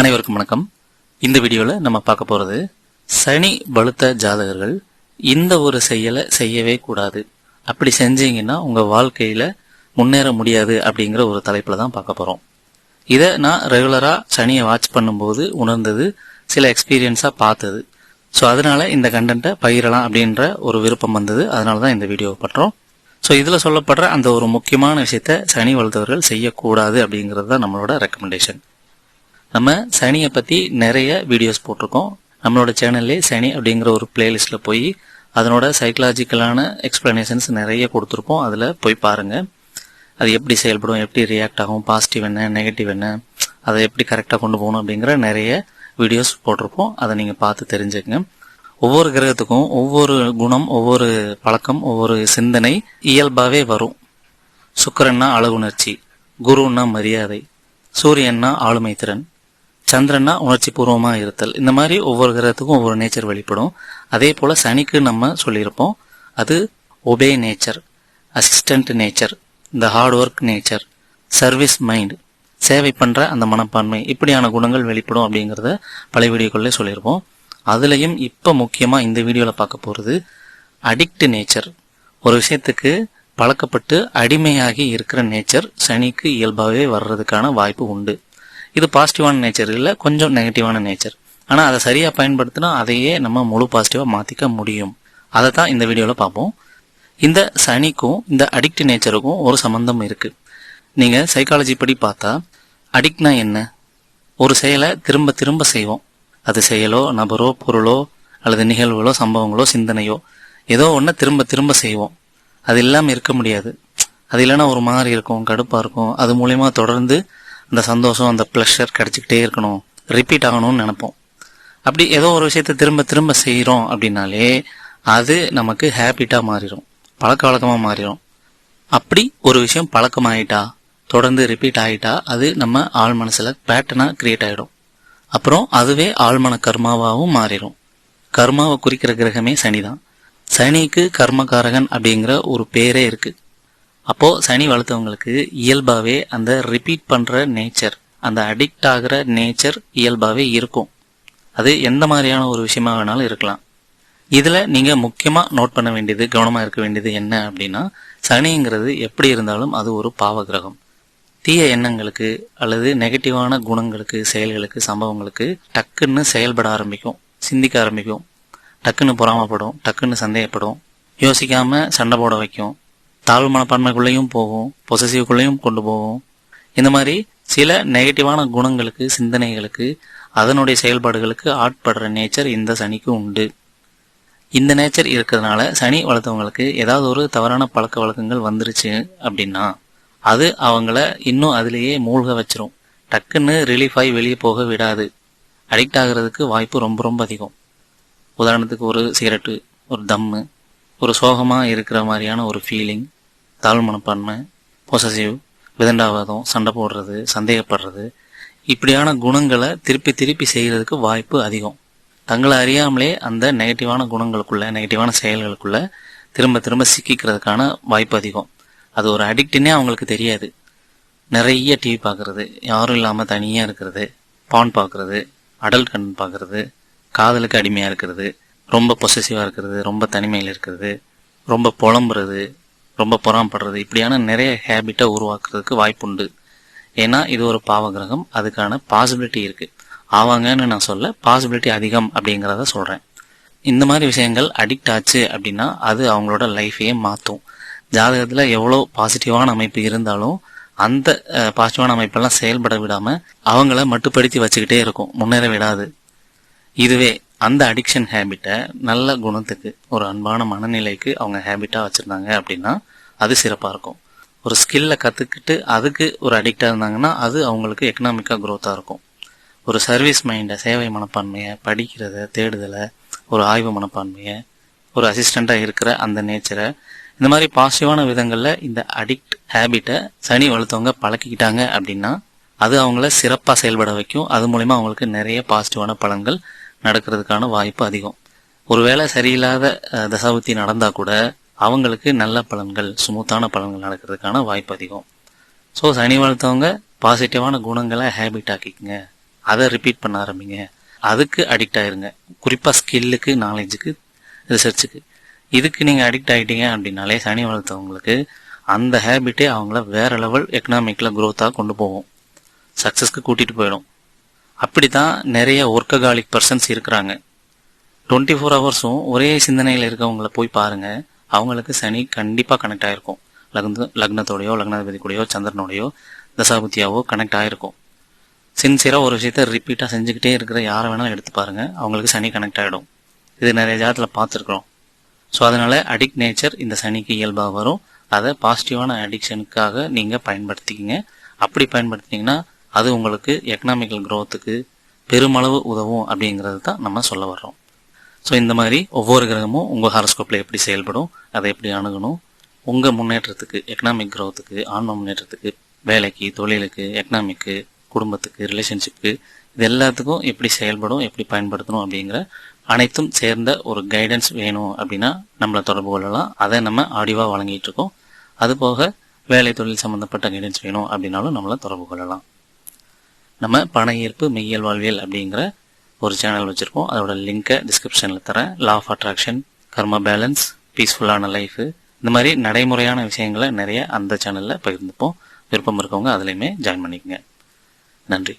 அனைவருக்கும் வணக்கம். இந்த வீடியோவில் நம்ம பார்க்க போகிறது சனி பலுத்த ஜாதகர்கள் இந்த ஒரு செயலை செய்யவே கூடாது. அப்படி செஞ்சீங்கன்னா உங்கள் வாழ்க்கையில் முன்னேற முடியாது அப்படிங்கிற ஒரு தலைப்பில் தான் பார்க்க போகிறோம் இதை நான் ரெகுலராக சனியை வாட்ச் பண்ணும்போது உணர்ந்தது சில எக்ஸ்பீரியன்ஸாக பார்த்தது. ஸோ அதனால இந்த கண்டென்ட்டை பகிரலாம் அப்படின்ற ஒரு விருப்பம் வந்தது. அதனால தான் இந்த வீடியோவை பண்ணுறோம் ஸோ இதில் சொல்லப்படுற அந்த ஒரு முக்கியமான விஷயத்த சனி வளர்த்தவர்கள் செய்யக்கூடாது அப்படிங்கிறது தான் நம்மளோட ரெக்கமெண்டேஷன் நம்ம சனியை பற்றி நிறைய வீடியோஸ் போட்டிருக்கோம். நம்மளோட சேனல்லே சனி அப்படிங்கிற ஒரு பிளேலிஸ்ட்டில் போய் அதனோட சைக்கலாஜிக்கலான எக்ஸ்பிளனேஷன்ஸ் நிறைய கொடுத்துருப்போம். அதில் போய் பாருங்கள் அது எப்படி செயல்படும் எப்படி ரியாக்ட் ஆகும் பாசிட்டிவ் என்ன நெகட்டிவ் என்ன அதை எப்படி கரெக்டாக கொண்டு போகணும் அப்படிங்கிற நிறைய வீடியோஸ் போட்டிருப்போம். அதை நீங்கள் பார்த்து தெரிஞ்சுக்கங்க. ஒவ்வொரு கிரகத்துக்கும் ஒவ்வொரு குணம் ஒவ்வொரு பழக்கம் ஒவ்வொரு சிந்தனை இயல்பாகவே வரும். சுக்கரன்னா அழகுணர்ச்சி குருன்னா மரியாதை சூரியன்னா ஆளுமை திறன் சந்திரன்னா உணர்ச்சி பூர்வமாக இருத்தல். இந்த மாதிரி ஒவ்வொரு கிரகத்துக்கும் ஒவ்வொரு நேச்சர் வெளிப்படும். அதே போல் சனிக்கு நம்ம சொல்லியிருப்போம். அது ஒபே நேச்சர் அசிஸ்டன்ட் நேச்சர் இந்த hard work nature service mind சேவை பண்ணுற அந்த மனப்பான்மை. இப்படியான குணங்கள் வெளிப்படும் அப்படிங்கிறத பழைய வீடியோக்குள்ளே சொல்லியிருப்போம். அதுலேயும் இப்போ முக்கியமாக இந்த வீடியோவில் பார்க்க போகிறது அடிக்ட் நேச்சர் ஒரு விஷயத்துக்கு பழக்கப்பட்டு அடிமையாகி இருக்கிற நேச்சர் சனிக்கு இயல்பாகவே வர்றதுக்கான வாய்ப்பு உண்டு. இது பாசிட்டிவான நேச்சர் இல்லை கொஞ்சம் நெகட்டிவான நேச்சர் ஆனால் அதை சரியாக பயன்படுத்தினா அதையே நம்ம முழு பாசிட்டிவாக மாற்றிக்க முடியும். அதை தான் இந்த வீடியோவில் பார்ப்போம். இந்த சனிக்கும் இந்த அடிக்ட் நேச்சருக்கும் ஒரு சம்பந்தம் இருக்கு. நீங்க சைக்காலஜி படி பார்த்தா அடிக்ட்னா என்ன? ஒரு செயலை திரும்ப திரும்ப செய்வோம். அது செயலோ நபரோ பொருளோ அல்லது நிகழ்வுகளோ சம்பவங்களோ சிந்தனையோ ஏதோ ஒன்று திரும்ப திரும்ப செய்வோம். அது இல்லாமல் இருக்க முடியாது. அது இல்லைன்னா ஒரு மாதிரி இருக்கும் கடுப்பாக இருக்கும். அது மூலயமா தொடர்ந்து அந்த சந்தோஷம் அந்த ப்ளஷர் கிடச்சிக்கிட்டே இருக்கணும். ரிப்பீட் ஆகணும்னு நினைப்போம். அப்படி ஏதோ ஒரு விஷயத்த திரும்ப திரும்ப செய்கிறோம் அப்படின்னாலே அது நமக்கு ஹேபிட்டாக மாறிடும் பழக்க வழக்கமாக மாறிடும் அப்படி ஒரு விஷயம் பழக்கமாயிட்டா தொடர்ந்து ரிப்பீட் ஆகிட்டா அது நம்ம ஆள் மனசில் பேட்டர்னாக கிரியேட் ஆகிடும் அப்புறம் அதுவே ஆழ்மன கர்மாவாகவும் மாறிடும் கர்மாவை குறிக்கிற கிரகமே சனி தான் சனிக்கு கர்மகாரகன் அப்படிங்கிற ஒரு பேரே இருக்குது அப்போது சனி வளர்த்தவங்களுக்கு இயல்பாகவே அந்த ரிப்பீட் பண்ணுற நேச்சர் அந்த அடிக்ட் ஆகிற நேச்சர் இயல்பாகவே இருக்கும். அது எந்த மாதிரியான ஒரு விஷயமா வேணாலும் இருக்கலாம். இதில் நீங்கள் முக்கியமாக நோட் பண்ண வேண்டியது கவனமாக இருக்க வேண்டியது என்ன அப்படின்னா சனிங்கிறது எப்படி இருந்தாலும் அது ஒரு பாவ கிரகம் தீய எண்ணங்களுக்கு அல்லது நெகட்டிவான குணங்களுக்கு செயல்களுக்கு சம்பவங்களுக்கு டக்குன்னு செயல்பட ஆரம்பிக்கும் சிந்திக்க ஆரம்பிக்கும். டக்குன்னு பொறாமப்படும் டக்குன்னு சந்தேகப்படும். யோசிக்காமல் சண்டை போட வைக்கும். தாழ்வு மனப்பான்மைக்குள்ளேயும் போகும் பொசசிவ்குள்ளேயும் கொண்டு போகும். இந்த மாதிரி சில நெகட்டிவான குணங்களுக்கு சிந்தனைகளுக்கு அதனுடைய செயல்பாடுகளுக்கு ஆட்படுற நேச்சர் இந்த சனிக்கு உண்டு. இந்த நேச்சர் இருக்கிறதுனால சனி வளர்த்தவங்களுக்கு ஏதாவது ஒரு தவறான பழக்க வழக்கங்கள் வந்துருச்சு அப்படின்னா அது அவங்கள இன்னும் அதுலேயே மூழ்க வச்சிரும். டக்குன்னு ரிலீஃப் ஆகி வெளியே போக விடாது. அடிக்ட் ஆகிறதுக்கு வாய்ப்பு ரொம்ப ரொம்ப அதிகம். உதாரணத்துக்கு ஒரு சிகரெட்டு ஒரு தம்மு ஒரு சோகமாக இருக்கிற மாதிரியான ஒரு ஃபீலிங் தாழ் மனப்பான்மை பொசசிவ் விதண்டாவாதம் சண்டை போடுறது சந்தேகப்படுறது இப்படியான குணங்களை திருப்பி திருப்பி செய்கிறதுக்கு வாய்ப்பு அதிகம். தங்களை அறியாமலே அந்த நெகட்டிவான குணங்களுக்குள்ள நெகட்டிவான செயல்களுக்குள்ள திரும்ப திரும்ப சிக்கிக்கிறதுக்கான வாய்ப்பு அதிகம். அது ஒரு அடிக்ட்னே அவங்களுக்கு தெரியாது. நிறைய டிவி பார்க்குறது யாரும் இல்லாமல் தனியாக இருக்கிறது பான் பார்க்கறது அடல்ட் கண் பார்க்கறது காதலுக்கு அடிமையாக இருக்கிறது ரொம்ப பொசசிவாக இருக்கிறது ரொம்ப தனிமையில் இருக்கிறது ரொம்ப புலம்புறது ரொம்ப புறாமப்படுறது. இப்படியான நிறைய ஹேபிட்டை உருவாக்குறதுக்கு வாய்ப்புண்டு. ஏன்னா இது ஒரு பாவகிரகம். அதுக்கான பாசிபிலிட்டி இருக்குது ஆவாங்கன்னு நான் சொல்ல பாசிபிலிட்டி அதிகம் அப்படிங்கிறத சொல்கிறேன் இந்த மாதிரி விஷயங்கள் அடிக்ட் ஆச்சு அப்படின்னா அது அவங்களோட லைஃபையே மாற்றும் ஜாதகத்தில் எவ்வளோ பாசிட்டிவான அமைப்பு இருந்தாலும் அந்த பாசிட்டிவான அமைப்பெல்லாம் செயல்பட விடாமல் அவங்கள மட்டுப்படுத்தி வச்சுக்கிட்டே இருக்கும். முன்னேற விடாது. இதுவே அந்த அடிக்ஷன் ஹேபிட்டை நல்ல குணத்துக்கு ஒரு அன்பான மனநிலைக்கு அவங்க ஹேபிட்டாக வச்சுருந்தாங்க அப்படின்னா அது சிறப்பாக இருக்கும். ஒரு ஸ்கில்லை கற்றுக்கிட்டு அதுக்கு ஒரு அடிக்டாக இருந்தாங்கன்னா அது அவங்களுக்கு எக்கனாமிக்காக க்ரோத்தாக இருக்கும். ஒரு சர்வீஸ் மைண்டை சேவை மனப்பான்மையை படிக்கிறத தேடுதலை ஒரு ஆய்வு மனப்பான்மையை ஒரு அசிஸ்டண்ட்டாக இருக்கிற அந்த நேச்சரை இந்த மாதிரி பாசிட்டிவான விதங்களில் இந்த அடிக்ட் ஹேபிட்டை சனி வளர்த்தவங்க பழக்கிக்கிட்டாங்க அப்படின்னா அது அவங்கள சிறப்பாக செயல்பட வைக்கும். அது மூலிமா அவங்களுக்கு நிறைய பாசிட்டிவான பலன்கள் நடக்கிறதுக்கான வாய்ப்பு அதிகம். ஒருவேளை சரியில்லாத அஹ், தசாபுத்தி நடந்தா கூட அவங்களுக்கு நல்ல பலன்கள் சுமூத்தான பலன்கள் நடக்கிறதுக்கான வாய்ப்பு அதிகம். ஸோ சனி வளர்த்தவங்க பாசிட்டிவான குணங்களை ஹேபிட் ஆக்கிக்குங்க. அதை ரிப்பீட் பண்ண ஆரம்பிங்க. அதுக்கு அடிக்ட் ஆயிருங்க. குறிப்பாக ஸ்கில்லுக்கு நாலேஜுக்கு ரிசர்ச்சுக்கு இதுக்கு நீங்கள் அடிக்ட் ஆகிட்டீங்க அப்படின்னாலே சனி வளர்த்தவங்களுக்கு அந்த ஹேபிட்டே அவங்கள வேற லெவல் எக்கனாமிக்கில் க்ரோத்தாக கொண்டு போகும். சக்ஸஸ்க்கு கூட்டிகிட்டு போயிடும். அப்படி தான் நிறைய ஒர்க்ககாலிக் பர்சன்ஸ் இருக்கிறாங்க. டுவெண்ட்டி ஃபோர் ஹவர்ஸும் ஒரே சிந்தனையில் இருக்கவங்கள போய் பாருங்க. அவங்களுக்கு சனி கண்டிப்பாக கனெக்ட் ஆயிருக்கும். லக்ன லக்னத்தோடையோ லக்னாதிபதி கூடயோ சந்திரனோடையோ தசாபுத்தியாவோ கனெக்ட் ஆயிருக்கும். சின்சியராக ஒரு விஷயத்த ரிப்பீட்டாக செஞ்சுக்கிட்டே இருக்கிற யாரை வேணாலும் எடுத்து பாருங்க. அவங்களுக்கு சனி கனெக்ட் ஆகிடும் இது நிறைய ஜாதத்தில் பார்த்துருக்குறோம். ஸோ அதனால அடிக்ட் நேச்சர் இந்த சனிக்கு இயல்பாக வரும். அதை பாசிட்டிவான அடிக்ஷனுக்காக நீங்கள் பயன்படுத்திக்கிங்க. அப்படி பயன்படுத்தினீங்கன்னா அது உங்களுக்கு எக்கனாமிக்கல் க்ரோத்துக்கு பெருமளவு உதவும் அப்படிங்கிறது தான் நம்ம சொல்ல வர்றோம். ஸோ இந்த மாதிரி ஒவ்வொரு கிரகமும் உங்கள் ஹாரோஸ்கோப்பில் எப்படி செயல்படும் அதை எப்படி அணுகணும் உங்கள் முன்னேற்றத்துக்கு எக்கனாமிக் க்ரோத்துக்கு ஆன்ம முன்னேற்றத்துக்கு வேலைக்கு தொழிலுக்கு எக்கனாமிக்கு குடும்பத்துக்கு ரிலேஷன்ஷிப்புக்கு இது எல்லாத்துக்கும் எப்படி செயல்படும் எப்படி பயன்படுத்தணும் அப்படிங்கிற அனைத்தும் சேர்ந்த ஒரு கைடன்ஸ் வேணும் அப்படின்னா நம்மளை தொடர்பு கொள்ளலாம். அதை நம்ம ஆடியோவாக வழங்கிட்டு இருக்கோம். அது போக வேலை தொழில் சம்மந்தப்பட்ட கைடன்ஸ் வேணும் அப்படின்னாலும் நம்மளை தொடர்பு கொள்ளலாம். நம்ம பண ஈர்ப்பு மெய்யல் வாழ்வியல் அப்படிங்கிற ஒரு சேனல் வச்சுருக்கோம். அதோட லிங்கை டிஸ்கிரிப்ஷனில் தரேன். Law of attraction karma balance பீஸ்ஃபுல்லான life இந்த மாதிரி நடைமுறையான விஷயங்களை நிறைய அந்த சேனலில் பகிர்ந்துப்போம். விருப்பம் இருக்கவங்க அதுலேயுமே ஜாயின் பண்ணிக்கோங்க. நன்றி.